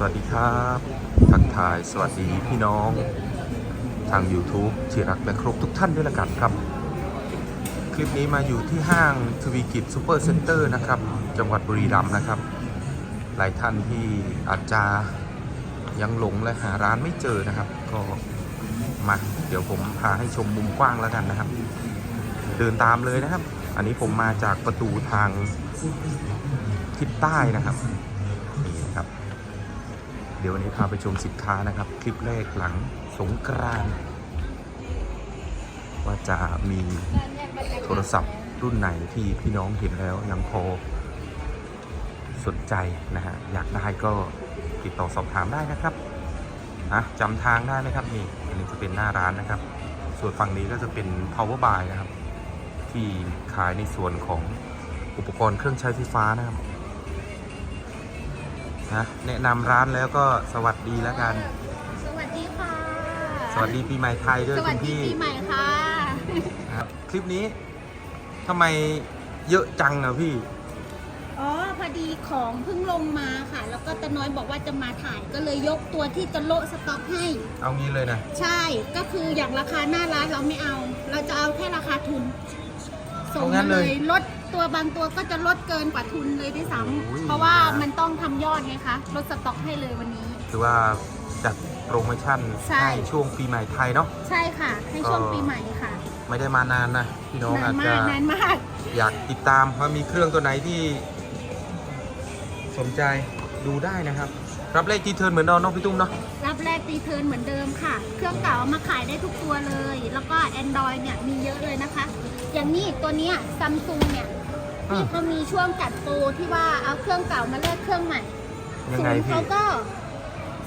สวัสดีครับ ทักทายสวัสดีพี่น้อง ทาง YouTube ที่รักและครพทุกท่านด้วยละกันครับ คลิปนี้มาอยู่ที่ห้างทวีกิจซูเปอร์เซ็นเตอร์นะครับ จังหวัดบุรีรัมย์นะครับ หลายท่านที่อาจจะยังหลงและหาร้านไม่เจอนะครับ ก็มาเดี๋ยวผมพาให้ชมมุมกว้างแล้วกันนะครับ เดินตามเลยนะครับ อันนี้ผมมาจากประตูทางทิศใต้นะครับ เดี๋ยววันนี้พาไปชมสินค้านะครับ คลิปแรกหลังสงกรานต์ว่าจะมีโทรศัพท์รุ่นไหนที่พี่น้องเห็นแล้วยังพอสนใจนะฮะอยากได้ก็ติดต่อสอบถามได้นะครับนะจำทางได้ไหมครับนี่อันนี้จะเป็นหน้าร้านนะครับ ส่วนฝั่งนี้ก็จะเป็น power buy นะครับ ที่ขายในส่วนของอุปกรณ์เครื่องใช้ไฟฟ้านะครับ นะแนะนำร้านแล้วก็สวัสดีแล้วกัน สวัสดีค่ะสวัสดีปีใหม่ไทยด้วยสวัคุสณดีพี่ปีใหม่ค่ะ ครับคลิปนี้ทำไมเยอะจังอะพี่ อ๋อพอดีของเพิ่งลงมาค่ะ แล้วก็ตาน้อยบอกว่าจะมาถ่ายก็เลยยกตัวที่จะโละสต็อกให้ เอางี้เลยนะใช่ ก็คืออย่างราคาหน้าร้านเราไม่เอา เราจะเอาแค่ราคาทุนส่งเอางั้มานเลเลยยลด ตัวบางตัวก็จะลดเกินกว่าทุนเลยด้วยซ้โอ้ยำเพราะว่านะมันต้องทำยอดไงคะลดสต็อกให้เลยวันนี้ คือว่าจัดโปรโมชั่นใช่ให้ช่วงปีใหม่ไทยเนาะ ใช่ค่ะ ให้ช่วงก็ ปีใหม่ค่ะไม่ได้มานานนะพี่น้องนาอาจนจะมากนานมาก อยากติดตามว่ามีเครื่องตัวไหนที่ สนใจดูได้นะครับ รับเลขที่เทิร์นเหมือนเดิมเนาะพี่ตุ้มเนาะ รับแรกตีเทิร์นเหมือนเดิมค่ะ เครื่องเก่าเอามาขายได้ทุกตัวเลย แล้วก็ Android เนี่ยมีเยอะเลยนะคะ อย่างนี้ตัวเนี้ยซัมซุงเนี่ยอืม ที่เขามีช่วงจัดโปรที่ว่าเอาเครื่องเก่ามาแลกเครื่องใหม่ ยังศูไงนย์พี่ เขาก็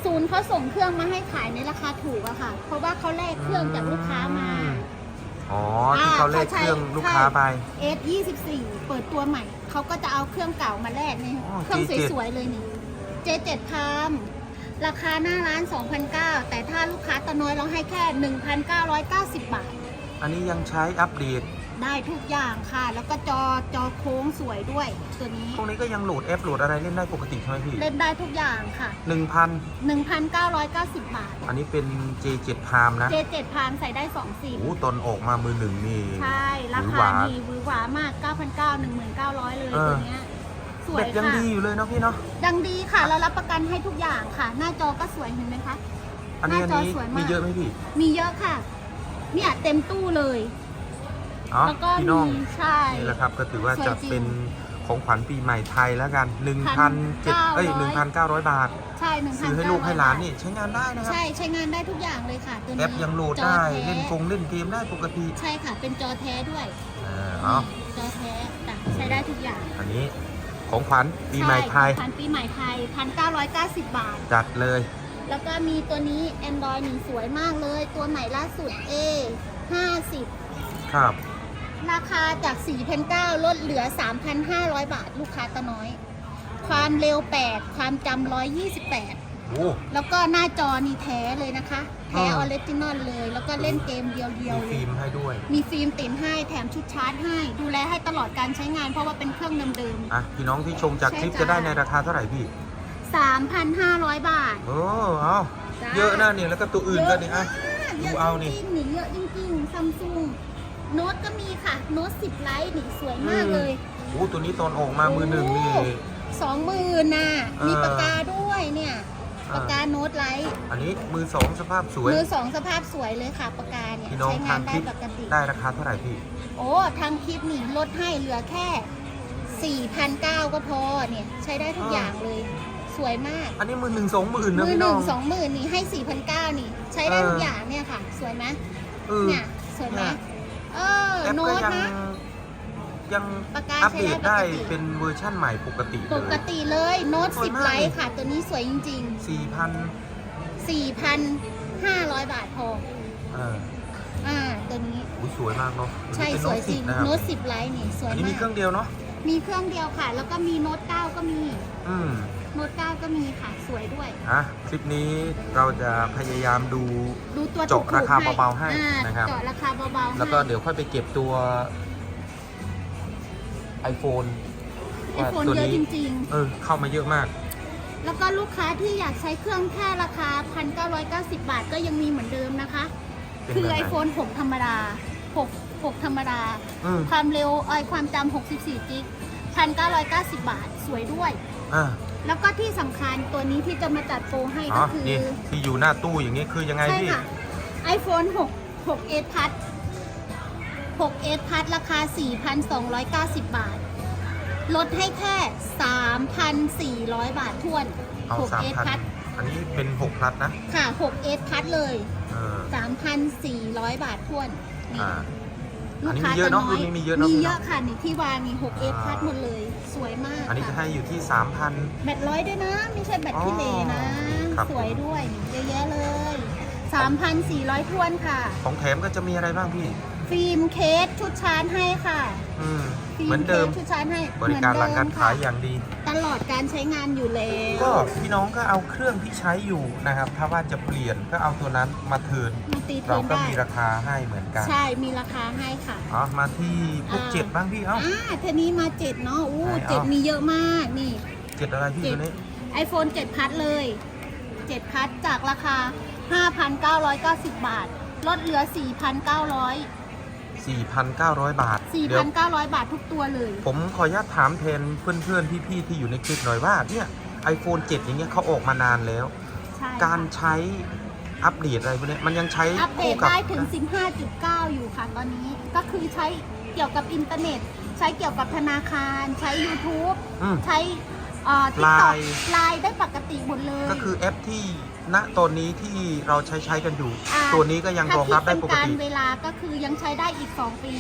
ศูนย์เขาส่งเครื่องมาให้ขายในราคาถูกอะค่ะ เพราะว่าเขาแลกเครื่องจากลูกค้ามา อ๋อที่เขาเลขเครื่องลูกค้าไป S 24 เปิดตัวใหม่ เขาก็จะเอาเครื่องเก่ามาแลกนี่ อ๋อเครื่อง J7 สวยๆเลยนี่ J7 พามราคาหน้าร้าน2,900แต่ถ้าลูกค้าตะน้อยเราให้แค่ 1,990 บาท อันนี้ยังใช้อัปเดต ได้ทุกอย่างค่ะ แล้วก็จอจอโค้งสวยด้วยตัวนี้ พวกนี้ก็ยังโหลดแอปโหลดอะไรเล่นได้ปกติใช่ไหมพี่เล่นได้ทุกอย่างค่ะ หนึ่งพัน1,990 บาท อันนี้เป็น J7 Prime นะ J7 พามใส่ได้2ซิมโอ้ตอนออกมามือหนึ่งนี่ใช่ ราหวือหคาวาดีหวือหวามาก 9,900 1,900 เลยเออตัวเนี้ย สวแบยบยังค่ะ ดีอยู่เลยเนาะพี่เนาะ ดังดีค่ะ เรารับประกันให้ทุกอย่างค่ะ หน้าจอก็สวยเห็นไหมคะ อันนี้หอันน้าจอนี้สวยมาก มีเยอะไหมพี่ มีเยอะค่ะ เนี่ยเต็มตู้เลยอ๋อแล้วก็พี่น้อง มีใช่ นี่แหละครับก็ถือว่าสวยจะจริงเป็นของขวัญปีใหม่ไทยแล้วกัน1,007เอ้ย1,900 บาท ใช่หนึ่งพันซื้อให้ลูกให้หลานนี่ใช้งานได้นะครับ ใช่ใช้งานได้ทุกอย่างเลยค่ะตัวนี้แอปยังโหลดจอได้แท้เล่นกงเล่นเกมได้ปกติใช่ค่ะ เป็นจอแท้ด้วย เออเอาจอแท้จ้ะใช้ได้ทุกอย่าง อันนี้ ของขวัญปีใหม่ไทย พันปีใหม่ไทยพันเก้าร้อยเก้าสิบบาท จัดเลย แล้วก็มีตัวนี้ Android หนึ่งสวยมากเลย ตัวใหม่ล่าสุด A 50ครับ ราคาจาก 4,900ลดเหลือ 3,500 บาท ลูกค้าตะน้อย ความเร็ว 8 ความจำ128 โอ้ แล้วก็หน้าจอนี่แท้เลยนะคะ แท้อ่าออริจินอลเลย แล้วก็เล่นเกมเดียวมีๆเลฟิย ล์มให้ด้วย มีฟิล์มติดให้แถมชุดชาร์จให้ ดูแลให้ตลอดการใช้งาน เพราะว่าเป็นเครื่องเดิม อะ พี่น้องที่ชมจากคลิปใช่จะจ้ะได้ในราคาเท่าไหร่พี่ ๆ 3,500 บาท โอ้เอาจ้าเยอะนะเนี่ย แล้วก็ตัวอื่นก็เนี่ยอะเยดูอะเอานี่ จริงๆนี่เยอะจริงๆซัมซุงโน้ตก็มีค่ะ โน้ต10ไลท์นี่สวยมากเลยโอ้ตัวนี้ตอนออกมามือหนึ่งนี่ สองหมื่นน่ะ เออ มีปากกาด้วยเนี่ยอ่า ปากกาโน้ตไลท์อันนี้มือสองสภาพสวย มือสองสภาพสวยเลยค่ะปากกาเนี่ยพี่น้องใช้งาทานงได้คลิปปกติได้ราคาเท่าไหร่พี่ โอ้ทางคลิปนี่ลดให้เหลือแค่ 4,900ก็พอเนี่ยใช้ได้ทุกอ่าอย่างเลย สวยมาก อันนี้มือหนึ่งสองหมื่นนะมือพี่หน้อนึ่งงสองหมื่นนี่ให้4,900นี่ ใช้ได้เออทุกอย่างเนี่ยค่ะ สวยไหมเออเนี่ยสวยไหมเนี่ยเออแอปโน้ก็ตยังนะ ยังปากกาอัปใช้เดได้ตปได้กติ เป็นเวอร์ชั่นใหม่ปกติเลปยกติเลยโน้ตสวยสิบมาก ไลเลยท์ค่ะ ตัวนี้สวยจริงสี่พันๆ4,500 บาทพอ เอออ่า ตัวนี้ อุ๊ยสวยมากเนาะใช่เป็นสโน้วยตจสิริบงนะครับโน้ตสิบไลท์นี่ สวยอันนี้มีมากเครื่องเดียวเนาะมีเครื่องเดียวค่ะ แล้วก็มีโน้ตเก้าก็มี อืม โน้ตเก้าก็มีค่ะ สวยด้วย อะคลิปนี้เราจะพยายามดู ดูตัวเจาะถูกๆราคาเบาๆให้อ่นะครับ เจาะราคาเบาๆให้แล้วก็เดี๋ยวค่อยไปเก็บตัว iPhone ไอว่าโฟนตัวเยอะนี้จริง เออ เข้ามาเยอะมากแล้วก็ลูกค้าที่อยากใช้เครื่องแค่ราคา 1,990 บาทก็ยังมีเหมือนเดิมนะคะ เป็นคือ แบบไหน iPhone 6 ธรรมดา 6 6 ธรรมดา อืมความเร็วไอยความจำ64กิก1,990 บาท สวยด้วย อ่าแล้วก็ที่สำคัญตัวนี้ที่จะมาจัดโปรให้อ๋ก็อคือ นี่ที่อยู่หน้าตู้อย่างนี้คือยังไงใช่พี่ ค่ะ iPhone 6 6s Plus 6s Plus ราคา 4,290 บาท ลดให้แค่ 3,400 บาททวน เอาสาม 6s พัน Plus อันนี้เป็นหกพลัดนะ ค่ะ 6s Plus เลย เออ 3,400 บาททวนนี่อ่าลูอันกนี้ค้ามีเยอะเนอะจรุ่นนี้มีเยอะเนอะมีพี่เยเนอะอะค่ะนี่ที่วางนี่ 6s อ่า Plus หมดเลย สวยมากอันนี้จะค่ะให้อยู่ที่สามพัน แบตร้อยด้วยนะ ไม่ใช่แบตที่เลนะอ๋อครับ สวยด้วยเยอะแยะเลย 3,400ทวนค่ะ ของแถมก็จะมีอะไรบ้างพี่ ฟิล์มเคสชุดชาร์จให้ค่ะอืมฟิล์เหมือนเดิม คสชุดชาร์จให้บริการหลังการขายเหมือนเดิมอย่างดีค่ะตลอดการใช้งานอยู่แล้ว ก็พี่น้องก็เอาเครื่องที่ใช้อยู่นะครับ ถ้าว่าจะเปลี่ยนก็เอาตัวนั้นมาเทิร์นมาตีเทเรานก็ได้มีราคาให้เหมือนกันใช่มีราคาให้ค่ะอ๋อมาที่พวกอ่า เจ็ดบ้างพี่เอ้า อ่าเทนี้มาเจ็ดเนาะอู้ไหนเอา เจ็ดมีเยอะมากนี่ เจ็ดอะไรพี่เจ็ด ตัวนี้ iPhone 7พัดเลย7พัดจากราคา 5,990 บาท ลดเหลือ 4,900 4,900 บาทเดี๋ยว4,900 บาททุกตัวเลย ผมขออนุญาตถามแทนเพื่อนๆ พี่ๆ ที่อยู่ในคลิปหน่อยว่าเนี่ย iPhone 7 อย่างเงี้ยเขาออกมานานแล้ว ใช่การใช้อัปเดตอะไรพวกเนี้ยมันยังใช้อัปเดคู่ตกับได้ถึง 15.9 อยู่ค่ะตอนนี้ ก็คือใช้เกี่ยวกับอินเทอร์เน็ต ใช้เกี่ยวกับธนาคาร ใช้ YouTube อืม ใช้เอ่อ TikTok Line ไลน์ได้ปกติหมดเลย ก็คือแอปที่ ณตอนนี้ที่เราใช้ใช้กันอยู่ อ่า ตัวนี้ก็ยังรองรับได้ปกถ้าคิติ เป็นการเวลาก็คือยังใช้ได้อีก 2 ปี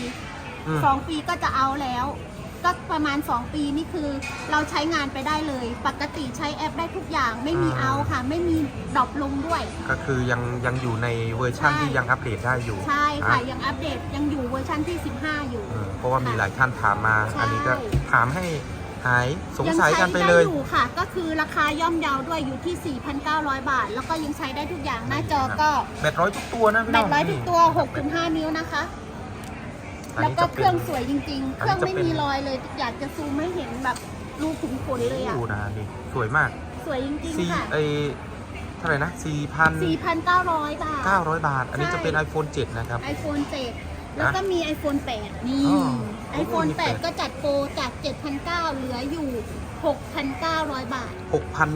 อืม2ปีก็จะเอาแล้ว ก็ประมาณ 2 ปีนี่คือเราใช้งานไปได้เลย ปกติใช้แอปได้ทุกอย่างไม่มีเอาค่ะ ไม่มีดรอปลงด้วย ก็คือยังยังอยู่ในเวอร์ชันใช่ ที่ยังอัปเดตได้อยู่ใช่ค่ะ อ่ยังอัปเดตยังอยู่เวอร์ชันที่ 15 อยู่เออเพราะว่ามีหลายท่านถามมา ใช่ อันนี้ก็ถามให้ หายสงยัสัยใช้กันไปได้เลยอยู่ค่ะ ก็คือราคาย่อมเยาด้วยอยู่ที่ 4,900 บาท แล้วก็ยังใช้ได้ทุกอย่างหน้าจอก็แบตร้อยทุกตัวนะพี่แบน้อตงร้อยทุนี่กตัว 6.5 นิ้วนะคะอันแล้วนี้ก็จะเคเป็รื่อนงสวยจริงๆเครื่องอันนี้ไม่จะเป็น มีรอยเลยอยากจะซูมให้เห็นแบบรูขุมขนเลยอะ ดูนะนี่สวยมากสวยจริงสี่ๆค่ะ ไอเท่าไหร่นะ4,900 4,900 บาทบาท อันนี้ใช่จะเป็น iPhone 7 นะครับ iPhone 7 แล้วก็มี iPhone 8 นี่ อ๋อ iPhone มี8 8ก็จัดโปรจาก 7,900 เหลืออยู่ 6,900 บาท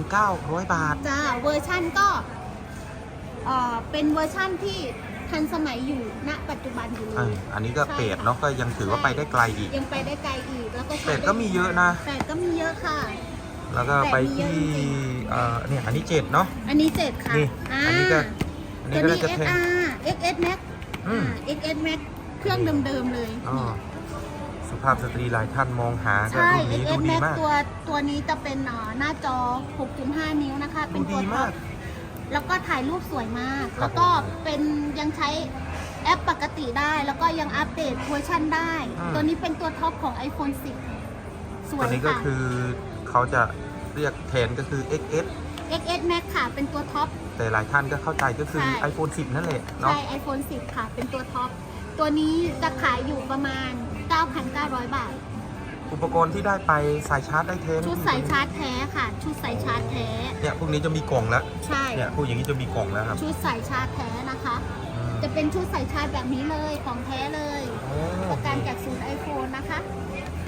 6,900 บาท จ้า เวอร์ชั่นก็เอ่อเป็นเวอร์ชั่นที่ทันสมัยอยู่ณปัจจุบันอยู่เลเอ้ยยอันนี้ก็ใช่ เป็ดค่ะเนาะก็ยังถือว่าไปได้ไกลอีก ยังไปได้ไกลอีกแล้วก็ใช้เป็ดก็มีเยอะนะแปดก็มีเยอะค่ะ แล้วก็ไปที่แต่มีเยอะจริงเอ่อเนี่ยอันนี้7เนาะ อันนี้7ค่ะนี่าอันนี้ก็ อันนี้ตัวก็นี้น่าจะแพง XR XS Max อืม อ่า XS Max เครื่องเดิมๆเลยอ๋อ สุภาพสตรีหลายท่านมองหาก็ใช่ รุ่นนี้ดู XS ดี Max มาก ตัวตัวนี้จะเป็นเอ่อหน้าจอ 6.5 นิ้วนะคะ เป็ดูนตัดีวท็อมากปแล้วก็ถ่ายรูปสวยมาก ครับ แล้วก็เป็นยังใช้แอปปกติได้ แล้วก็ยังอัปเดตเวอร์ชันได้ ตัวนี้เป็นตัวท็อปของ iPhone 10 สวตัวยนี้ก็ค่ะ คือเขาจะเรียกแทนก็คือ XS XS Max ค่ะ เป็นตัวท็อป แต่หลายท่านก็เข้าใจก็คือ ใช่ iPhone 10 นั่นแหละเนาะ ใช่ iPhone 10 ค่ะ เป็นตัวท็อป ตัวนี้จะขายอยู่ประมาณ 9,900 บาท อุปกรณ์ที่ได้ไปสายชาร์จได้เทนชุดสายชาร์จแท้ค่ะ ชุดสายชาร์จแท้ เนี่ยพวกนี้จะมีกล่องแล้ว ใช่ เนี่ยพวกอย่างนี้จะมีกล่องแล้วครับ ชุดสายชาร์จแท้นะคะอืมจะเป็นชุดสายชาร์จแบบนี้เลย ของแท้เลยโอ้ประกันจากศูนย์ไอโฟนนะคะ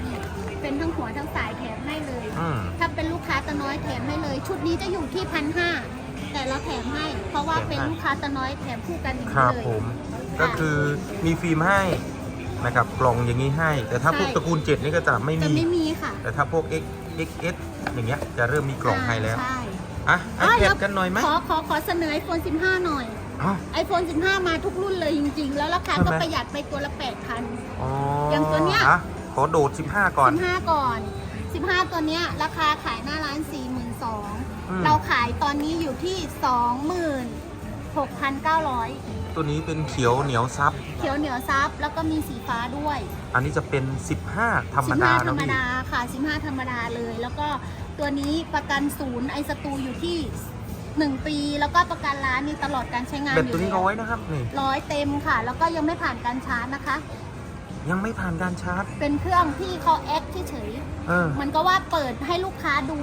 นี่เป็นทั้งหัวทั้งสายแถมให้เลยอืมถ้าเป็นลูกค้าตะน้อยแถมให้เลย ชุดนี้จะอยู่ที่พันห้าแต่เราแถมให้ เพราะว่าเป็นลูกค้าตะน้อยแถมคู่กันอย่างคนี้รับเลยผม ก็คือมีฟิล์มให้ นะครับกล่องอย่างนี้ให้ แต่ถ้าใช่พวกตระกูล 7 นี่ก็จะไม่จะมี ไม่มีค่ะแต่ถ้าพวก X XS อย่างเงี้ยจะเริ่มมีกล่องให้แล้ว ใช่อะอะไอเดี๋แพยวดกันหน่อยไหมขอขอขอเสนอ iPhone 15 หน่อย อ๋อ iPhone 15 มาทุกรุ่นเลยจริง ๆ แล้วราคาใช่ก็ไหมประหยัดไปตัวละ8,000 อ๋ออย่างตัวเนี้ย อะขอโดด 15 ก่อน 15 ก่อน 15 ตัวเนี้ยราคาขายหน้าร้านอืม42,000เราขายตอนนี้อยู่ที่ 26,900 ตัวนี้เป็นเขียวเหนียวซับ เขียวเหนียวซับแล้วก็มีสีฟ้าด้วยอันนี้จะเป็น 15 ธรรมดา15ธรนะรมพี่ ดาค่ะ15ธรรมดาเลย แล้วก็ตัวนี้ประกันศูนย์ไอสตูอยู่ที่ 1 ปี แล้วก็ประกันร้านนี่ตลอดการใช้งานแบตอยู่ตัวนี้แล้วร้อยนะครับนี่ร้อยเต็มค่ะ แล้วก็ยังไม่ผ่านการชาร์จนะคะ ยังไม่ผ่านการชาร์จ เป็นเครื่องที่เขาแอคเฉยเออ ๆมันก็ว่าเปิดให้ลูกค้าดู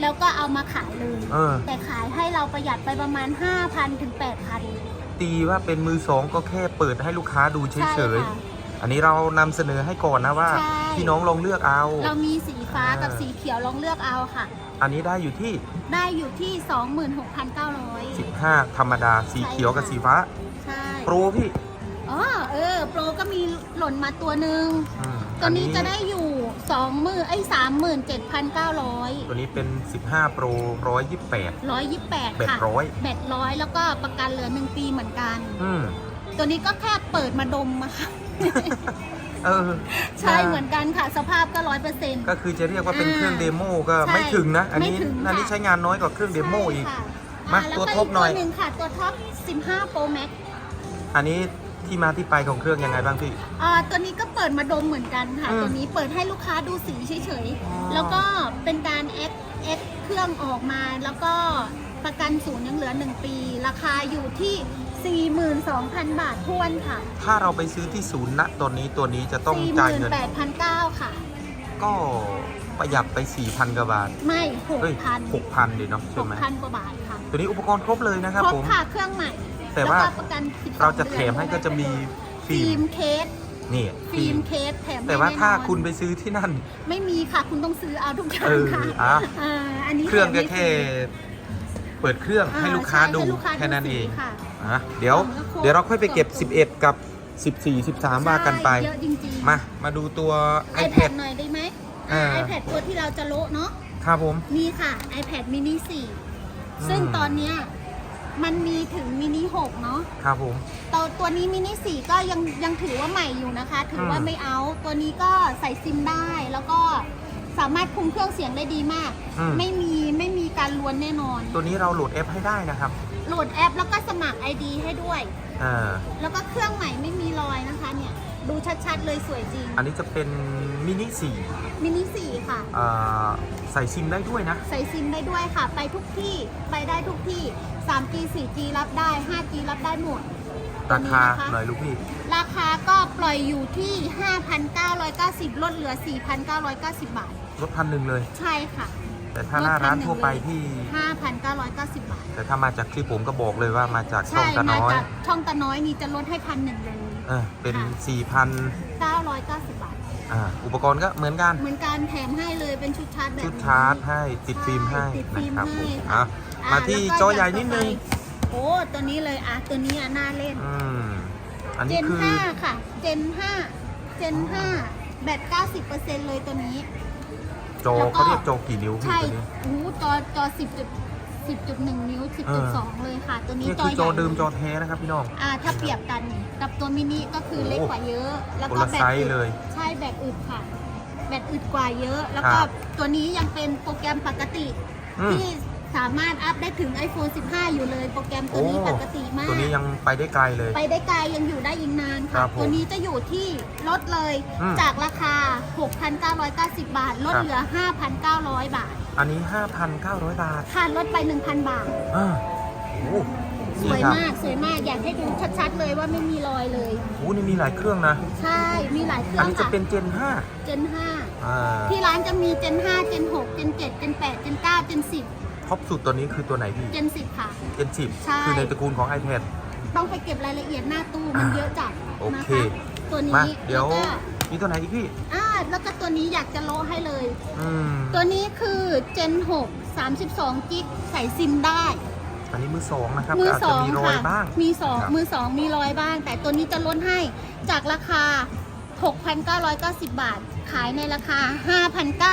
แล้วก็เอามาขายเลย เออ แต่ขายให้เราประหยัดไปประมาณ 5,000ถึง8,000 ตีว่าเป็นมือสองก็แค่เปิดให้ลูกค้าดูเฉใช่ยค่ะๆอันนี้เรานำเสนอให้ก่อนนะว่า ใช่ พี่น้องลองเลือกเอา เรามีสีฟ้ากับอ่าสีเขียวลองเลือกเอาค่ะ อันนี้ได้อยู่ที่ ได้อยู่ที่ 26,900 15 ธรรมดา สีเขียวกับสีฟ้า ใช่โปรพี่อ๋อเออ โปรก็มีหล่นมาตัวหนึ่ง อืมตัวนี้จะได้อยู่ สองหมื่นไอ้สามหมื่นเจ็ดพันเก้าร้อยตัวนี้เป็น 15โปร128 ร้อยยี่สิบแปดแบตค่ะร้อยแบตร้อยแล้วก็ประกันเหลือหนึ่งปีเหมือนกัน อืมตัวนี้ก็แค่เปิดมาดมอะค่ะ เออใช่เหมือนกันค่ะ สภาพก็ร้อยเปอร์เซ็นต์ ก็คือจะเรียกว่าเป็นอ่าเครื่องเดโมก็ใช่ไม่ถึงนะ อันนี้ไม่ถึงค่ะ อันนี้ใช้งานน้อยกว่าเครื่องเดโมอีก มาแล้วตัวก็ท็อปหน่อย ตัวหนึ่งค่ะ ตัวท็อป15 Pro Max อันนี้ ที่มาที่ไปของเครื่องยังไงบ้างพี่ อ่าตัวนี้ก็เปิดมาดมเหมือนกันค่ะ อืมตัวนี้เปิดให้ลูกค้าดูสีเฉยอ๋อ ๆ แล้วก็เป็นการแอคแอคเครื่องออกมา แล้วก็ประกันศูนย์ยังเหลือ 1 ปี ราคาอยู่ที่ 42,000 บาททวนค่ะ ถ้าเราไปซื้อที่ศูนย์ณตอนนี้ตัวนี้จะต้องจ่ายเงิน48,900 ค่ะ ก็ประหยัดไป4,000กว่าบาทไม่เฮ้ย6,000 6,000เลยเนาะใช่ไหม6,000 กว่าบาทค่ะ ตัวนี้อุปกรณ์ครบเลยนะครับครบผม ค่ะเครื่องใหม่ แต่ว่าล้ก็ประกัน12เราจะแถมให้ก็จะมีฟิฟิล์ล์มมเคสนี่ฟิล์มเคสแถมให้แต่ว่าถ้าแน่นอนคุณไปซื้อที่นั่น ไม่มีค่ะ คุณต้องซื้อเอาทุกอย่าเองอค่ะอะอ่าอันนี้เครื่องก็ไม่แค่ฟเปิดเครื่องอ่าให้ลูกค้าใช่ดูให้ลูกค้าแค่นั้นดูเองสีค่ะอะเดี๋ยวแล้วครบเดี๋ยวเราค่อยไปเก็บครบ11 กับ 14 13 ว่ากันไปใช่เยอะจริงๆ มา มาดูตัว iPad iPad หน่อยได้ไหมอ่า อ่า iPad ตัวที่เราจะโละเนาะ ครับผม นี่ค่ะ iPad mini 4 ซึ่งอืมตอนเนี้ย มันมีถึง mini 6เนาะครับผม ตัวตัวนี้ mini 4ก็ยังยังถือว่าใหม่อยู่นะคะ ถือว่าอืม ไม่เอา ตัวนี้ก็ใส่ซิมได้แล้วก็สามารถคุมเครื่องเสียงได้ดีมาก อืมไม่มีไม่มีการลวนแน่นอน ตัวนี้เราโหลดแอปให้ได้นะครับโหลดแอปแล้วก็สมัคร ID ให้ด้วยอ่าแล้วก็เครื่องใหม่ไม่มีรอยนะคะเนี่ย ดูชัดๆเลยสวยจริง อันนี้จะเป็นมินิ4มินิสี่ค่ะ อ่าใส่ซิมได้ด้วยนะ ใส่ซิมได้ด้วยค่ะ ไปทุกที่ไปได้ทุกที่ 3G 4G รับได้ 5G รับได้หมด ราคาตัวนี้นะคะ หน่อยลูกพี่ ราคาก็ปล่อยอยู่ที่ 5,990 ลดเหลือ 4,990 บาท ลดพันหนึ่งเลย ใช่ค่ะ แต่ถ้าหน้าร้านทั่วไปที่ 5,990 บาท แต่ถ้ามาจากคลิปผมก็บอกเลยว่ามาจากช่อใช่งตะมาน้อย จากช่องตาน้อยนี่จะลดให้พันหนึ่งเลยเออเป็นค่ะ4,000 990 บาทอ่าอุปกรณ์ก็เหมือนกัน เหมือนการแถมให้เลยเป็นชุดชาร์จแบบชุดนี้ ชาร์จให้ติดฟิล์มให้ติดฟิล์มนะครับผมให้อะอะมาที่แล้วก็จอใหญ่นิดนึงอย่างต่อไปโอ้ตัวนี้เลยอะตัวนี้อะน่าเล่น อืม อันเจนี้นคือ 5 ค่ะ เจน 5 เจน 5 แบต 90%เลยตัวนี้ จอแล้วก็ เขาเรียกจอกี่นิ้วพี่ใช่ตัวนี้ โอ้โหจอจอ10จุด 10.1 นิ้ว เออ 10.2 เลยค่ะ ตัวนี้นี่จอคือใหจอญ่เดิมจอแท้นะครับพี่น้อง อ่าถ้าเปรียบกันนี่กับตัวมินิก็คือเล็กกว่าเยอะ แล้วคนก็ละแบตไซอึส์ดเลยใช่แบตอึดค่ะ แบตอึดกว่าเยอะ แล้วก็ครับ ตัวนี้ยังเป็นโปรแกรมปกติ อืม ที่สามารถอัพได้ถึง iPhone 15 อยู่เลย โปรแกรมตัวนี้โอ้ ปกติมาก ตัวนี้ยังไปได้ไกลเลย ไปได้ไกลยังอยู่ได้อีกนานครัค่ะ บผมตัวนี้จะอยู่ที่ลดเลยอืมจากราคา 6,990 บาท ลดครับ เหลือ 5,900 บาท อันนี้ 5,900 บาทค่าลดไป 1,000 บาทอ่าโอ้สนี่วยครับมากสวยมากอยากให้ดูชัดๆเลยว่าไม่มีรอยเลย โอ้นี่มีหลายเครื่องนะ ใช่มีหลายเครื่อัอนงนี้จะค่ะเป็นเจนเจน5อ่า5ที่ร้านจะมีเจน5เจน6เจน7เจน8เจน9เจนท็อปสุดตัวนี้คือตัวไหนพี่10เจน10ค่ะ เจนใช่ 10 คือในตระกูลของ iPad ต้องไปเก็บรายละเอียดหน้าตู้มันเยอะจัดโอนะเค คะตัวมานี้เดี๋ยวแล้วก็มีตัวไหนอีกพี่ อ่าแล้วก็ตัวนี้อยากจะโลให้เลย อืมตัวนี้คือเจน6 32กิกใส่ซิมได้อันนี้มือสองนะครับมืออาจสจะองมีรอยค่ะบ้าง มีสองครับ มือสองมีรอยบ้าง แต่ตัวนี้จะลดให้จากราคา 6,990 บาท ขายในราคา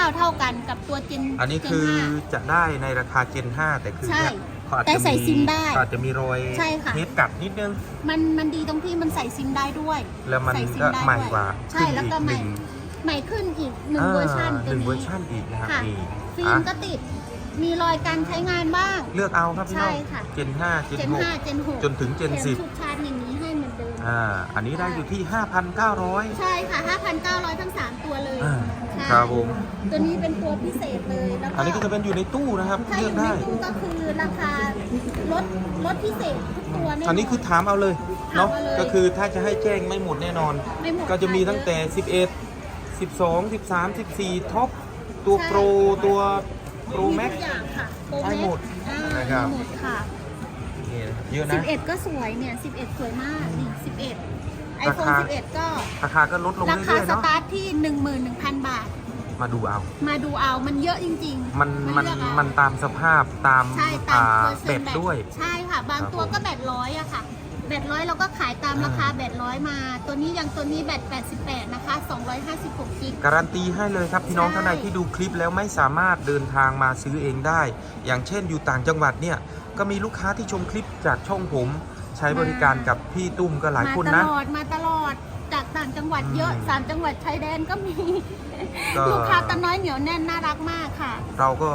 5,900 เท่ากันกับตัวเจนอันนี้เจคือห้าจะได้ในราคาเจน5แต่คือใช่เนี่ยเขาอาจแต่จะใส่ซิมได้เขาอาจจะมีรอยใช่ค่ะ เทปกัดนิดนึง มันมันดีตรงที่มันใส่ซิมได้ด้วย แล้วมันใส่ซิก็ได้ใหม่ด้วยกว่าใช่แล้วก็ใหม่ขึ้น ใหม่ขึ้นอีกหนึ่งอีกเวอร์ชันหตัวนึ่งเวอนี้ร์ชันอีกนะครับค่ะนี่ฟิล์มอะก็ติดมีรอยการใช้งานบ้าง เลือกเอาครับพี่น้องใช่ค่ะ เจน5เจนเจน5เจน6 6จนถึงเจนแถมชุดชาร์จอย่างนี้ให้เหมือนเดิม10อ่าอันนี้ได้อยู่ที่ 5,900 ใช่ค่ะ 5,900 ทั้ง 3 ตัวเลยอ่าใช่ครับผม ตัวนี้เป็นตัวพิเศษเลย แล้วก็อันนี้ก็จะเป็นอยู่ในตู้นะครับถ้าอเลือกยู่ในได้ ตู้ก็คือราคาลดลดพิเศษทุกตัวแน่นอน อันนี้คือถามเอาเลยเนาะถามเอาเลย ก็คือถ้าจะให้แจ้งไม่หมดแน่นอน ไม่หมดก็จะมีค่ตั้งแต่ 11 12 13 14ท็อปตัวใช่โปรตัวโปรแม็ก ทุกอย่างค่ะโปรได้แม็กหมดอ่านะครับมีหมดค่ะ นี่นะครับเยอะนะ 11 ก็สวยเนี่ย11 สวยมากนี่11 รา iPhone คา 11 ก็ราคาก็ลดลงราคาเรื่อยๆสเนาะตาร์ทที่ 11,000 บาท มาดูเอา มาดูเอามันเยอะจริงๆมันมันเลือกเอามันตามสภาพตามใช่ตามอ่าเปอร์เซ็เบ็นดต์แบตด้วย ใช่ค่ะ บางครับตัวก็แบตร้อยอะค่ะ แบตร้อยเราก็ขายตามราคาอ่าแบตร้อยมา ตัวนี้ยังตัวนี้แบต88 นะคะ 256กิกการันตีให้เลยครับพี่น้องใช่ท่านใดที่ดูคลิปแล้วไม่สามารถเดินทางมาซื้อเองได้ อย่างเช่นอยู่ต่างจังหวัดเนี่ย ก็มีลูกค้าที่ชมคลิปจากช่องผม ใช้บริการกับพี่ตุ้มก็หลายคนมาตนะลอดมาตลอดจาก ต่างจังหวัดเยอะอืม สามจังหวัดชายแดนก็มีก็ลูกค้าตาน้อยเหนียวแน่นน่ารักมากค่ะ เราก็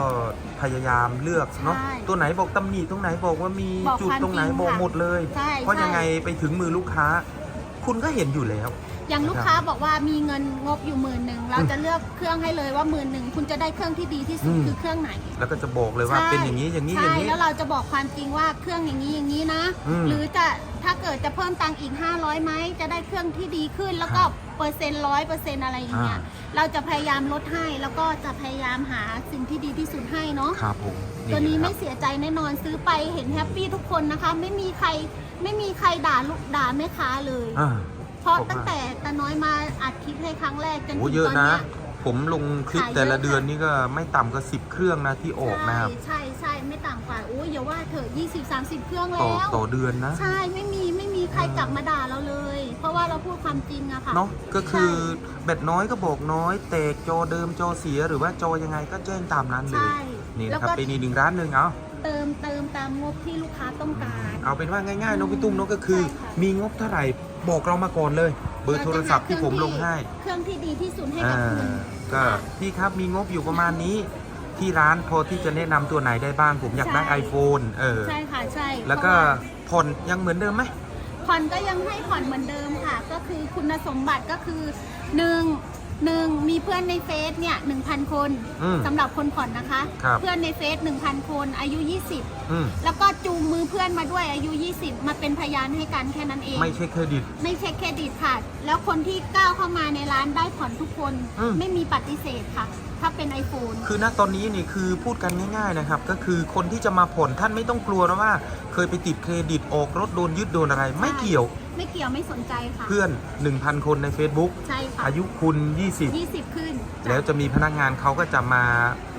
พยายามเลือกเนาะใช่ตัวไหนบอกตำหนิตรงไหนบอกว่ามีบอกจุดความตรงไหนจริงบอกค่ะหมดเลย ใช่เพราะใช่ ยังไงไปถึงมือลูกค้า คุณก็เห็นอยู่แล้ว อย่างลูกค้าบอกว่ามีเงินงบอยู่หมื่นหนึ่งเราจะเลือกเครื่องให้เลยว่าหมื่นหนึ่งคุณจะได้เครื่องที่ดีที่สุดอืม คือเครื่องไหนแล้วก็จะบอกเลยว่าใช่เป็นอย่างนี้อย่างนี้อใช่ย่างนี้ แล้วเราจะบอกความจริงว่าเครื่องอย่างนี้อย่างนี้นะ อืมหรือจะถ้าเกิดจะเพิ่มตังค์อีก 500ไหมจะได้เครื่องที่ดีขึ้น แล้วก็เปอร์เซ็นต์ร้อยเปอร์เซ็นต์อะไรอย่างเงี้ยอ่า เราจะพยายามลดให้แล้วก็จะพยายามหาสิ่งที่ดีที่สุดให้เนาะ ครับผม ตัวนี้ะคไม่รับเสียใจแน่นอนซื้อไปเห็นแฮปปี้ทุกคนนะคะ ไม่มีใครไม่มีใครด่าลูกด่าแม่ค้าเลย อ่า เพราะผมว่าตั้งแต่ตาน้อยมาอัดคลิปให้ครั้งแรกจนโอ้ถึงเยอะตอนนะ เนี้ย ผมลงคลิปขายเยอะ แต่ละเดือนค่ะนี่ก็ไม่ต่ำกว่าสิบเครื่องนะที่ออกนะครับใช่ใช่ไม่ต่างกว่าโอ้ยอย่าว่าเถอะ20 30 เครื่องต่อแล้ว ต่อเดือนนะ ใช่ไม่มีไม่มีใครกลับมาด่าเราเลย เพราะว่าเราพูดความจริงอะค่ะ เนาะก็คือแบตน้อยก็บอกน้อย แตกจอเดิมจอเสียหรือว่าจอยังไงก็แจ้งตามนั้นเลย ใช่ นี่แล้นะวครับก็เป็นอีกหนึ่งร้านหนึ่งเอาเติมเติมตามงบที่ลูกค้าต้องการ เอาเป็นว่าง่ายๆน้องพี่ตุ้มเน้องก็คือ ใช่ค่ะ มีงบเท่าไหร่บอกเรามาก่อนเลย เบอร์โทรศัพท์ที่ผมลงให้เครื่องที่ดีที่สุดให้อ่ากับคุณ ก็พี่ครับมีงบอยู่ประมาณนี้ ที่ร้านพอที่จะแนะนำตัวไหนได้บ้าง ผมอยากได้ ใช่ iPhone เออ ใช่ค่ะใช่แล้วก็เพราะว่าผ่อนยังเหมือนเดิมไหม ผ่อนก็ยังให้ผ่อนเหมือนเดิมค่ะ ก็คือคุณสมบัติก็คือหนึ่ง หนึ่งมีเพื่อนในเฟซเนี่ยหนึ่งพันคนอืมสำหรับคนผ่อนนะคะ ครับ เพื่อนในเฟซหนึ่งพันคนอายุ 20 อืมแล้วก็จูงมือเพื่อนมาด้วยอายุ 20 มาเป็นพยานให้กันแค่นั้นเอง ไม่ใช่เครดิต ไม่เช็คเครดิตค่ะ แล้วคนที่ก้าวเข้ามาในร้านได้ผ่อนทุกคน อืม ไม่มีปฏิเสธค่ะ ถ้าเป็น iPhone คือณตอนนี้นี่คือพูดกันง่ายๆนะครับ ก็คือคนที่จะมาผ่อนท่านไม่ต้องกลัวนะว่า เคยไปติดเครดิตออกรถโดนยึดโดนอะไร ไม่เกี่ยว ไม่เกี่ยวไม่สนใจค่ะ เพื่อน 1,000 คนใน Facebook ใช่ค่ะอายุคุณ 20ขึ้น20แล้วจะมีพนักงานเขาก็จะมา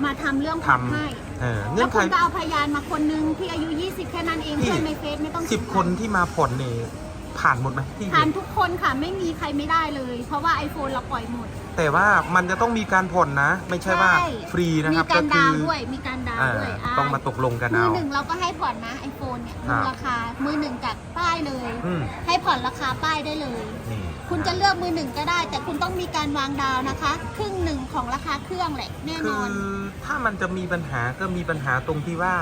มาทำเรื่องผ่อนทำให้เออแล้เงื่อวนไข คุณก็เอาพยานมาคนนึงที่อายุ 20 แค่นั้นเองพี่ เพื่อนในเฟซไม่ต้องสิบคนที่มาผ่อนเนี่ย ผ่านหมดไหมที่ทานทุกคนค่ะไม่มีใครไม่ได้เลย เพราะว่า iPhone เราปล่อยหมด แต่ว่ามันจะต้องมีการผ่อนนะ ไม่ใช่ว่าใช่ ฟรีนะมีครับ กาก็รคืดาวอด้วยมีการดาวอ่าด้วยาต้องมาตกลงกันมืเอา อหนึ่งเราก็ให้ผ่อนนะ iPhone เนี่ยครับ ราคามือหนึ่งจากป้ายเลย อืมให้ผ่อนราคาป้ายได้เลย นี่คุณจะเลือกมือหนึ่งก็ได้ แต่คุณต้องมีการวางดาวนะคะ ครึ่งหนึ่งของราคาเครื่องแหละแน่คืนออน ถ้ามันจะมีปัญหาก็มีปัญหาตรงที่ว่า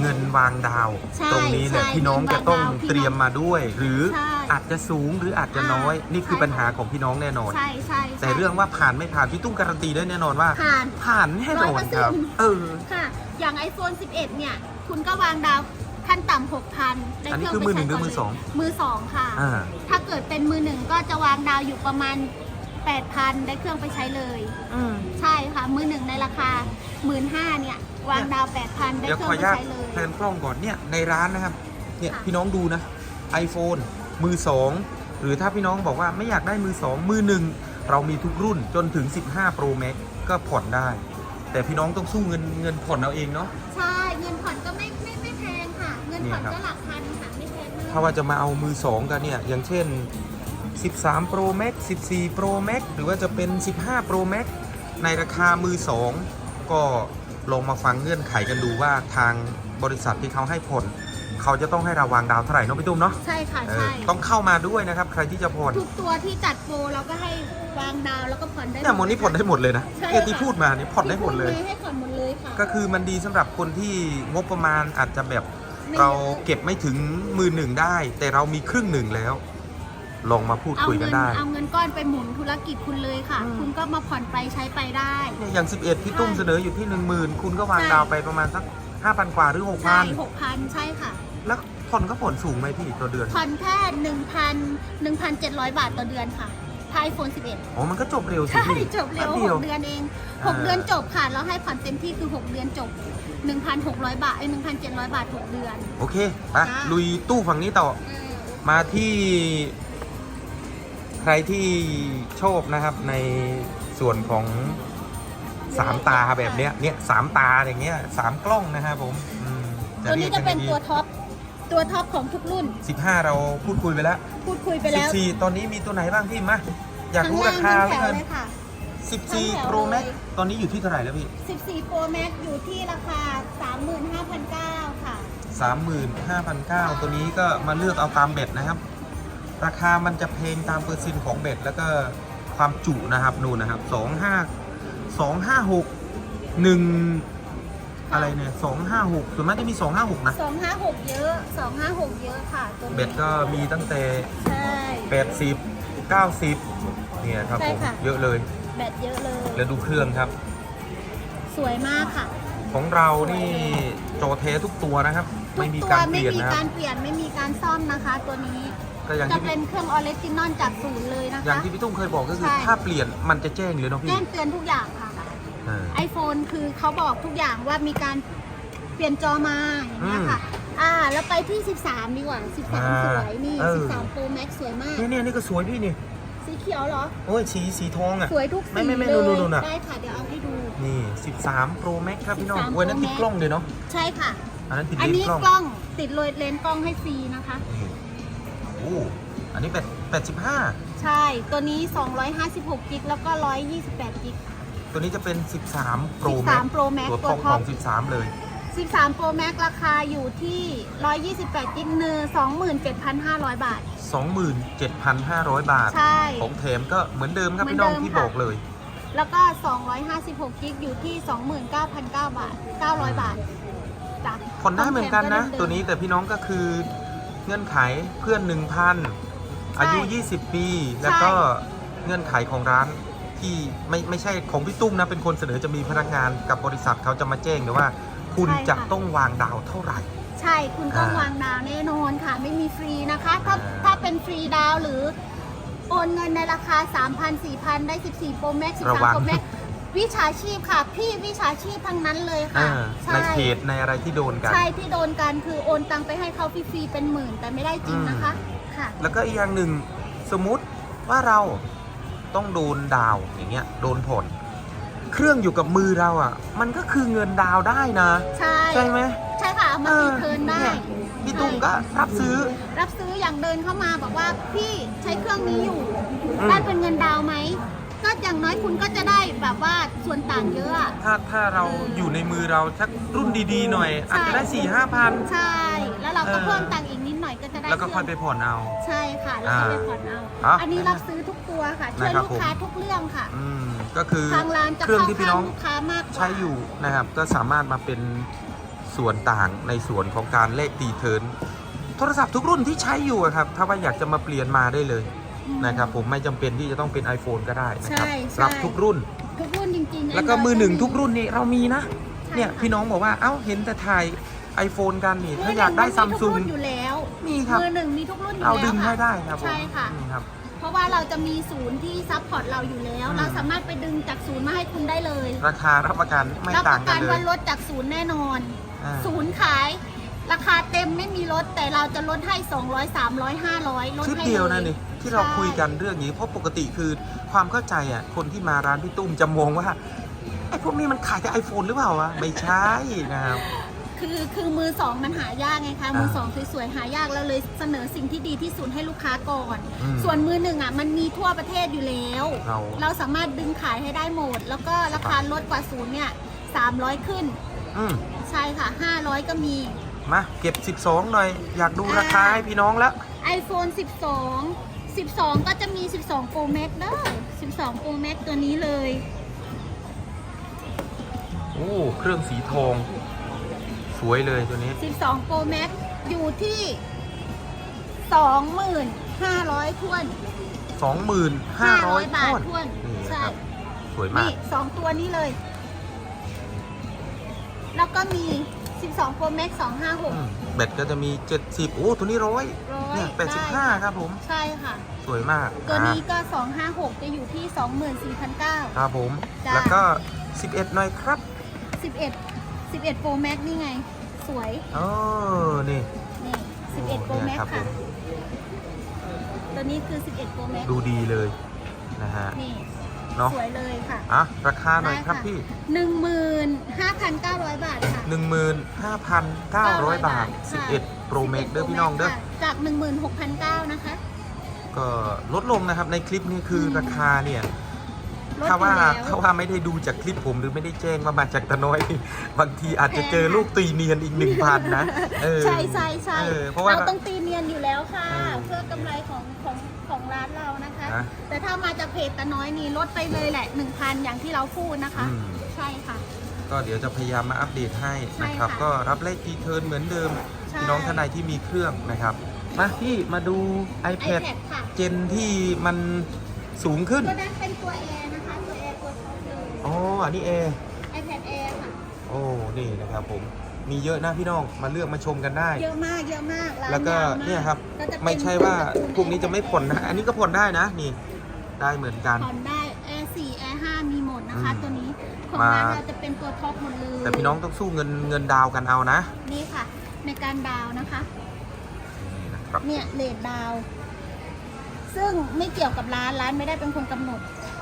เงินวางดาว ใช่ตรงนี้แหละใช่พี่น้องเงินวางจะต้องดาวพี่น้องเตรียมมาด้วย หรือใช่อาจจะสูงหรืออาจจะน้อย อ่านี่คือใช่ปัญหาของพี่น้องแน่นอน ใช่ใช่ใช่ แต่เรื่องว่าผ่านไม่ผ่านพี่ตุ้มการันตีได้แน่นอนว่า ผ่านผ่านแน่นอนครับ 100%เออ ค่ะ อย่าง iPhone 11 เนี่ย คุณก็วางดาวขั้นต่ำ6,000ได้อันนี้เครื่คือมือหนึ่งหรือไปมือใช้สองก่นเลยมือสองค่ะ อ่าถ้าเกิดเป็นมือหนึ่งก็จะวางดาวอยู่ประมาณ 8,000 ได้เครื่องไปใช้เลย อืม ใช่ค่ะ มือหนึ่งในราคา 15,000เนี่ย วางดาว8,000ได้เดี๋ยวเคขรื่อองอนุญาตไปใช้เลยแทนกล้องก่อนเนี่ยในร้านนะครับ เนี่ยค่ะ พี่น้องดูนะ iPhone มือสองหรือถ้าพี่น้องบอกว่าไม่อยากได้มือสองมือหนึ่งเรามีทุกรุ่นจนถึง 15 Pro Max ก็ผ่อนได้ แต่พี่น้องต้องสู้เงินเงินผ่อนเอาเองเนาะ ใช่เงินผ่อนก็ไม่ไม่ไม่แพงค่ะ เงินผ่อนเนี่ยครับ ก็หลักพันค่ะไม่แพงมากถ้าว่าจะมาเอามือสองกันเนี่ย อย่างเช่น 13 Pro Max 14 Pro Max หรือว่าจะเป็น 15 Pro Max ในราคามือสองก็ ลองมาฟังเงื่อนไขกันดูว่าทางบริษัทที่เขาให้ผ่อนเขาจะต้องให้เราวางดาวเท่าไหร่เนาะพี่ตุ้มเนาะใช่ค่ะเออใช่ต้องเข้ามาด้วยนะครับ ใครที่จะผ่อนทุกตัวที่จัดโปรเราก็ให้วางดาวแล้วก็ผ่อนได้ เนี่ยหมดนี้ผ่อนได้หมดเลยนะใช่เนี่ยที่ค่ะพูดมานี่ผ่อนได้หมดเลย ให้ผ่อนหมดเลยค่ะก็คือมันดีสำหรับคนที่งบประมาณอาจจะแบบ ไม่เราเยอะ เก็บไม่ถึงมือหนึ่งได้ แต่เรามีครึ่งหนึ่งแล้ว ลองมาพูดเอาคุยกัเงินนได้เอาเงินก้อนไปหมุนธุรกิจคุณเลยค่ะ อืม คุณก็มาผ่อนไปใช้ไปได้ เนี่ยอย่าง 11 พี่ตุ้มเสนออยู่ที่ 10,000 คุณก็วางใช่ ดาวไปประมาณสัก 5,000 กว่าหรือ ใช่6,000หกพันใช่ค่ะแล้วผ่อนก็ผ่อนสูงไหมพี่ต่อเดือนผ่อนแค่หนึ่งพันหนึ่งพันเจ็ดร้อยบาทต่อเดือนค่ะถ้า iPhone 11โอ้มันก็จบเร็วสิใช่พี่จบเร็วแป๊ดีย6เดือนเองอ่า6เดือนจบค่ะแล้วให้ผ่อนเต็มที่คือ6เดือนจบ1,600บาทไอ้1,700 บาท6เดือน โอเคไปจ้า ลุยตู้ฝั่งนี้ต่ออืมมาที่ ใครที่ชอบนะครับในส่วนของสามตาแบบเนี้ยเนี่ยสามตาอย่างเงี้ยสามกล้องนะครับผมอืมตัวนี้จะเป็นตัวท็อปตัวท็อปของทุกรุ่นสิบห้าเราพูดคุยไปแล้วพูดคุยไปสิบแล้วสี่ตอนนี้มีตัวไหนบ้างพี่มาอยากรู้ข้รางคาล่างเหลืทั้องเกินแถวเลยค่ะสิบสี่ทั้งแถว Pro Max เลยตอนนี้อยู่ที่เท่าไหร่แล้วพี่ 14 Pro Max อยู่ที่ราคา 35,900 ค่ะสามหมื่นห้าพันเก้าตัวนี้ก็มาเลือกเอาตามเบ็ดนะครับ ราคามันจะเพลงตามเปอร์เซ็นต์ของเบ็ดแล้วก็ความจุนะครับนู่นนะครับสองห้าสองห้าหกหนึ่งอะไรเนี่ยสองห้าหกส่วนมากจะมีสองห้าหกนะ256เยอะ256เยอะค่ะตัวนี้เบ็ดก็มีตั้งแต่ใช่แปดสิบเก้าสิบเนี่ยครับใช่ผมค่ะ เยอะเลย แบตเยอะเลย แล้วดูเครื่องครับ สวยมากค่ะของเรานี่โจเททุกตัวนะครับไม่มีทุการตัวเปไม่ลี่ยนมีนะคการับรเปลี่ยนไม่มีการซ่อมนะคะ ตัวนี้ ก็อย่างจะที่เป็นเครื่องออริจินอลจากศูนย์เลยนะอย่างคะที่พี่ตุ้มเคยบอกก็คือใช่ ถ้าเปลี่ยนมันจะแจ้งเลยเนาะพี่แจ้งเตือนทุกอย่างค่ะ เออ iPhone คือเขาบอกทุกอย่างว่ามีการเปลี่ยนจอมาอย่างเงี้ยค่ะ อ่า แล้วไปที่ 13 ดีกว่า13 สวย นี่13 Pro Max สวยมาก เนี่ยเนี่ยนี่ก็สวยพี่นี่สีเขียวเหรอ โอ้ยสีสีทองอะ สวยทุกไม่สีไม่ไม่เลดูยดูดูน่ะได้ค่ะ เดี๋ยวเอาให้ดู นี่ 13 Pro Max ครับพี่น้อง13โอ้ยนั่น Pro ติด Max กล้องเลยเนาะใช่ค่ะ อันนั้นติดอันเลนนี้ส์กล้องกล้องติดเลนส์กล้องให้ฟรีนะคะ นี่โอ้อันนี้แปด85ใช่ ตัวนี้ 256กิกแล้วก็ 128กิก ตัวนี้จะเป็น 13 Pro Max 13 Pro Max ตัวตัท็วอปท็ขออป ง 13 เลย 13 Pro Max ราคาอยู่ที่ 128กิกเนอร์27,500 บาท 27,500 บาท ใช่ ของแถมก็เหมือนเดิมครับเหมือนพี่น้องเดิมที่ค่ะ บอกเลย แล้วก็ 256กิกอยู่ที่ 29,900 บาท 900 บาทจ้ะผ่อนได้เหมือนกันนะขงแถมตัวนี้แต่พี่น้องก็คือ เงื่อนไขเพื่อน 1,000 อายุ 20 ปี แล้วก็เงื่อนไขของร้านที่ไม่ไม่ใช่ของพี่ตุ้มนะ เป็นคนเสนอจะมีพนักงานกับบริษัทเขาจะมาแจ้งเลยว่า คุณจะต้องวางดาวเท่าไหร่ ใช่คุณต้องอ่าวางดาวน์แน่นอนค่ะ ไม่มีฟรีนะคะ ถ้าอ่า ถ้าเป็นฟรีดาวน์หรือ โอนเงินในราคา 3,000 4,000 ได้ 14 Pro Max ระวัง13 Pro Max วิชาชีพค่ะ พี่วิชาชีพทั้งนั้นเลยค่ะอ่าใช่ในเพจในอะไรที่โดนกัน ใช่ที่โดนกันคือโอนตังไปให้เขาฟรีๆเป็นหมื่นแต่ไม่ได้จริงนะคะค่ะ แล้วก็อีกอย่างหนึ่งสมมุติว่าเราต้องโดนดาวอย่างเงี้ยโดนผ่อนเครื่องอยู่กับมือเราอะ มันก็คือเงินดาวได้นะ ใช่ใช่ไหมใช่ค่ะเอามาตีเทิร์นได้เนี่ยพี่ตุ้มก็รับซื้อ รับซื้ออย่างเดินเข้ามาบอกว่าพี่ใช้เครื่องนี้อยู่ อืม ได้เป็นเงินดาวน์ไหม ก็อย่างน้อยคุณก็จะได้แบบว่าส่วนต่างเยอะอะ ถ้าถ้าเราอยู่ในมือเราสักรุ่นดีๆหน่อย อาจจะได้สี่ห้าพัน ใช่ แล้วเราก็เออเพิ่มตังค์อีกนิดหน่อยก็จะได้แล้วก็ค่อยไปเครื่ผ่อนเอางใช่ค่ะ แล้วก็ไปผ่อนเอา อะอันนี้รับซื้อทุกตัวค่ะ ช่วยนะครับ ลูกค้าทุกเรื่องค่ะ อืมก็คือทางร้านจะเครื่องเข้าที่พี่ข้าน้องงลูกค้ามากกว่าใช้อยู่นะครับ ก็สามารถมาเป็นส่วนต่างในส่วนของการเลขตีเทิร์นโทรศัพท์ทุกรุ่นที่ใช้อยู่อะครับ ถ้าว่าอยากจะมาเปลี่ยนมาได้เลยอืม นะครับผมไม่จำเป็นที่จะต้องเป็น iPhone ก็ได้นะครับใช่ใช่ รับทุกรุ่น ทุกรุ่นจริงๆแล้วก็ Android มือหนึ่งมีทุกรุ่นนี่เรามีนะใช่เนี่ยค่ะพี่น้องบอกว่าเอ้าเห็นแต่ถ่าย iPhone กันนี่มืถ้าหอยากได้นึ่งซัมมีซุทุกงรุ่นอยู่แล้วมีครับ มือหนึ่งมีทุกรุ่นอยู่เราแล้วดึงให้ค่ะได้ครับผมใช่ค่ะ อืมครับ เพราะว่าเราจะมีศูนย์ที่ซัพพอร์ตเราอยู่แล้ว อืม เราสามารถไปดึงจากศูนย์มาให้คุณได้เลยราคารับประกันไม่รับปต่างระกักันนเลว่ายลดจากศูนย์แน่นอน อ่า ศูนย์ขาย ราคาเต็มไม่มีลดแต่เราจะลดให้ 200 300 500ลดชุดให้เดียวเลนะยนี่ที่เราใช่คุยกันเรื่องนี้ เพราะปกติคือความเข้าใจอะคนที่มาร้านพี่ตุ้มจะมองว่าไอ้พวกนี้มันขายแต่ไอโฟนหรือเปล่าวะไม่ใช่นะครับ คือคือมือสองมันหายากไงคะอ่ามืมือสองสวยๆหายากเราเลยเสนอสิ่งที่ดีที่สุดให้ลูกค้าก่อน อืมส่วนมือหนึ่งอะมันมีทั่วประเทศอยู่แล้ว เรา เราสามารถดึงขายให้ได้หมด แล้วก็ราคาลดกว่าศูนย์เนี่ย300 ขึ้น อืม ใช่ค่ะ 500 ก็มี มาเก็บ 12 หน่อย อยากดูราคาอ่าให้พี่น้องแล้ว iPhone 12 12 ก็จะมี 12 Pro Max เด้อ12 Pro Max ตัวนี้เลย โอ้ เครื่องสีทอง สวยเลยตัวนี้ 12 Pro Max อยู่ที่ 25,000ท้วน 25,000บาทต้นท้วนนี่นะใช่ครับสวยมาก นี่สองตัวนี้เลย แล้วก็มี 12 Pro Max อืม256 แบตก็จะมี 70 โอ้ตัวนี้ร้อยร้อยเนี่ยได้85 ครับผม ใช่ค่ะ สวยมากตัวนี้อะก็ 256 จะอยู่ที่24,900ครับผม จ้ะแล้วก็ 11 หน่อยครับ11 11 Pro Max นี่ไง สวยเออนี่นี่ 11 Pro โอ้ Max เนี่ยครับผค่ะ ม ตัวนี้คือ 11 Pro Max ดูดีเลยนะฮะ นี่ เนาะสวยเลยค่ะอะราคาหน่อยครับได้ะพี่15,900บาทค่ะ15,900บาทค่ะ11 Pro Max เด้อพี่น้องเด้อค่ะจาก16,900นะคะ ก็ลดลงนะครับในคลิปนี้คือราคาเนี่ยลดถ้าว่าอยู่แล้วถ้าว่าไม่ได้ดูจากคลิปผมหรือไม่ได้แจ้งว่ามาจากตะน้อย บางทีอาจจะเจอลูกตีเนียนอีกหนึ่งพันนะเออใช่ใช่ใช่เออเพราะว่าเราต้องตีเนียนอยู่แล้วค่ะเออเพื่อกำไรของของ ของร้านเรานะคะ นะแต่ถ้ามาจากเพจตะน้อยนี่ลดไปเลยแหละ 1,000 อย่างที่เราพูดนะคะ อืม ใช่ค่ะ ก็เดี๋ยวจะพยายามมาอัปเดตให้นะครับ ใช่ค่ะก็รับเลขรีเทิร์นเหมือนเดิม ใช่ พี่น้องท่านใดที่มีเครื่องนะครับมาพี่มาดู iPad iPad ค่ะ เจนที่มันสูงขึ้นตัวนั้นเป็นตัว Air นะคะ ตัว Air ตัวท็อปเลย อ๋ออันนี้เอ iPad Air ค่ะ โอ้ นี่นะครับผม มีเยอะนะพี่น้องมาเลือกมาชมกันได้ เยอะมากเยอะมากร้านแล้วก็ยาวมากเนี่ยครับ ก็จะเป็นไม่ใช่ว่าตระพวกนี้จะไม่ผ่อนนะ อันนี้ก็ผ่อนได้นะนี่ได้เหมือนกัน ผ่อนได้ Air 4 Air 5มีหมดนะคะ อืมตัวนี้ของมาร้านเราจะเป็นตัวท็อปหมดเลยแต่พี่น้องต้องสู้เงินเงินดาวกันเอานะนี่ค่ะ ในการดาวน์นะคะ นี่นะครับเนี่ยเลทดาวน์ซึ่งไม่เกี่ยวกับร้านร้านไม่ได้เป็นคนกำหนด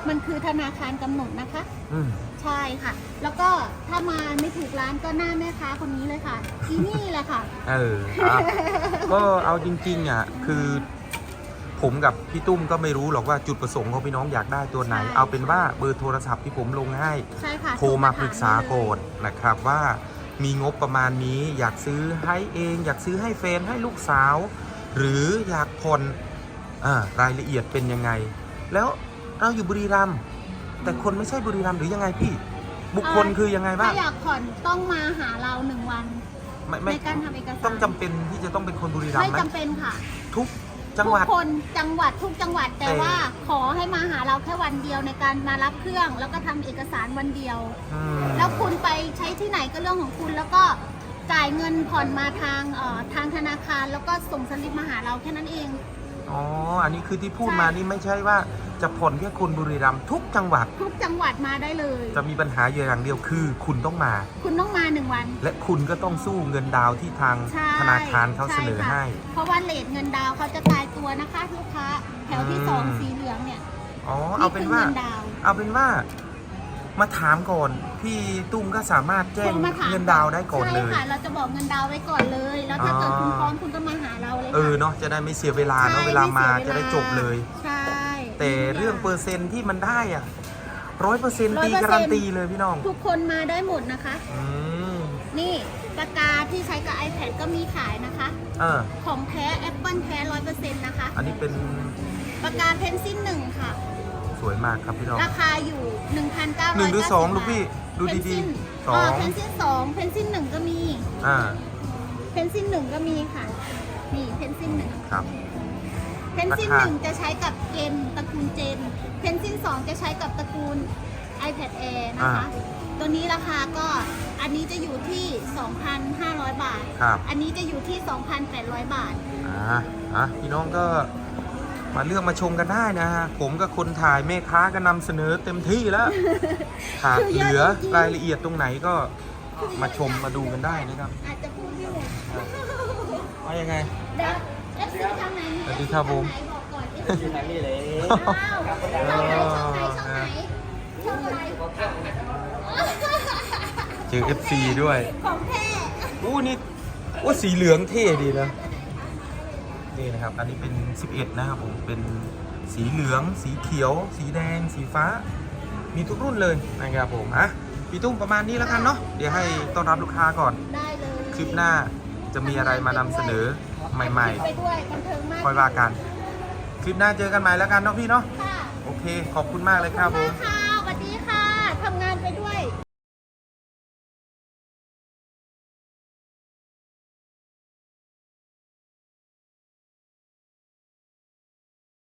มันคือธนาคารกำหนดนะคะ อืมใช่ค่ะ แล้วก็ถ้ามาไม่ถูกร้านก็หน้าแม่ค้าคนนี้เลยค่ะอีนี่แหละค่ะ เอออะ ก็เอาจริงๆอะคือ ผมกับพี่ตุ้มก็ไม่รู้หรอกว่าจุดประสงค์ของพี่น้องอยากได้ตัวไหน ใช่ เอาเป็นว่าเบอร์โทรศัพท์ที่ผมลงให้ ใช่ค่ะโทรมาปรึกษาโทรก่อนนะครับว่ามีงบประมาณนี้อยากซื้อให้เอง อยากซื้อให้แฟนให้ลูกสาว หรืออยากผ่อนอ่ารายละเอียดเป็นยังไง แล้ว เราอยู่บุรีรัมย์แต่คนไม่ใช่บุรีรัมย์หรือยังไงพี่ บุคคลคือยังไงบ้าถ้างอยากผ่อนต้องมาหาเราหนึ่งวันไม่ในไม่การทำเอกสารต้องจำเป็นที่จะต้องเป็นคนบุรีรัมไม่ย์ไหมจำเป็นค่ะ ทุกจังหวัด ทุกคนจังหวัดทุกจังหวัดแต่แต่ ว่าขอให้มาหาเราแค่วันเดียวในการมารับเครื่อง แล้วก็ทำเอกสารวันเดียว อืมแล้วคุณไปใช้ที่ไหนก็เรื่องของคุณ แล้วก็จ่ายเงินผ่อนมาทางเอ่อทางธนาคาร แล้วก็ส่งสลิปมาหาเราแค่นั้นเอง อ๋อ อันนี้คือที่พูดใช่มานี่ไม่ใช่ว่าจะผ่อนแค่คนบุรีรัมย์ทุกจังหวัด ทุกจังหวัดมาได้เลย จะมีปัญหาอยู่อย่างเดียวคือ คุณต้องมา คุณต้องมาหนึ่งวัน และคุณก็ต้องสู้เงินดาวน์ที่ทางใช่ธนาคารเขาเสนอช่ค่ะให้เพราะว่าเลทเงินดาวน์เขาจะตายตัวนะคะลูกค้าแถวที่อืมสองสีเหลืองเนี่ยอ๋อ เอาเป็นว่าคืงินดาวน์เอาเป็นว่า มาถามก่อน พี่ตุ้มก็สามารถแจ้งโทรมาถามเงินดาวน์ได้ก่อนเลยใช่ค่ะ เราจะบอกเงินดาวน์ไว้ก่อนเลย แล้วถ้าเกิดอ๋อคุณพร้อมคุณก็มาหาเราเลยเออค่ะเนาะจะได้ไม่เสียเวลาเนาะใช่เวลามาไสียจะได้จบเลย ใช่แต่เรื่องเปอร์เซ็นต์ที่มันได้อะร้อยเปอร์เซ็นต์ตี100%การันตีเลยพี่น้องทุกคนมาได้หมดนะคะ อืมนี่ปากกาที่ใช้กับ iPad ก็มีขายนะคะ เออของแท้ Apple แท้ร้อยเปอร์เซ็นต์นะคะ อันนี้เป็นปากกาเพนซิลหนึ่งค่ะ สวยมากครับพี่น้อง ราคาอยู่1,900หนึ่งหรือสองลูกพี่ดูดีๆสองเพนซิลสองเพนซิลหนึ่งก็มี อ่า เพนซิลหนึ่งก็มีค่ะ นี่เพนซิลหนึ่งครับ เพนซิลราหคานึ่งจะใช้กับเกมตระกูลเจน เพนซิลสองจะใช้กับตระกูล iPad Air นะคะ ตัวนี้ราคาก็อันนี้จะอยู่ที่ 2,500 บาทครับอันนี้จะอยู่ที่ 2,800 บาท อ่าอะพี่น้องก็ มาเลือกมาชมกันได้นะฮะผมกับคนถ่ายแม่ค้าก็นำเสนอเต็มที่แล้ว หากคือเยอะเหลือจริงๆรายละเอียดตรงไหนก็มาชมมาดูกันได้นะครับอาจจะพูดไม่หมดว่ายังไงเดี๋ยวเอฟซีทางไหนสวัสดีครับผม ทางไหนบอกก่อน FC ทางนี้เลยอ้าวช่องไหนช่องไหนช่องไหนช่องอะไรเจอ FC ด้วยของแท้ อู้นี่อู้สีเหลืองเท่ดีนะ นี่นะครับ อันนี้เป็น 11 นะครับผม เป็นสีเหลือง สีเขียว สีแดง สีฟ้า มีทุกรุ่นเลยนะครับผมอะพี่ตุ้มประมาณนี้แล้วกันเนาะ เดี๋ยวให้ต้อนรับลูกค้าก่อน ได้เลย คลิปหน้าจะมีอะไรมานำเสนอใหม่ไปด้วยบันเทิงมากๆ ค่อยว่ากัน คลิปหน้าเจอกันใหม่แล้วกันเนาะพี่เนาะ ค่ะโอเค ขอบคุณมากเลยครับผมค่ะ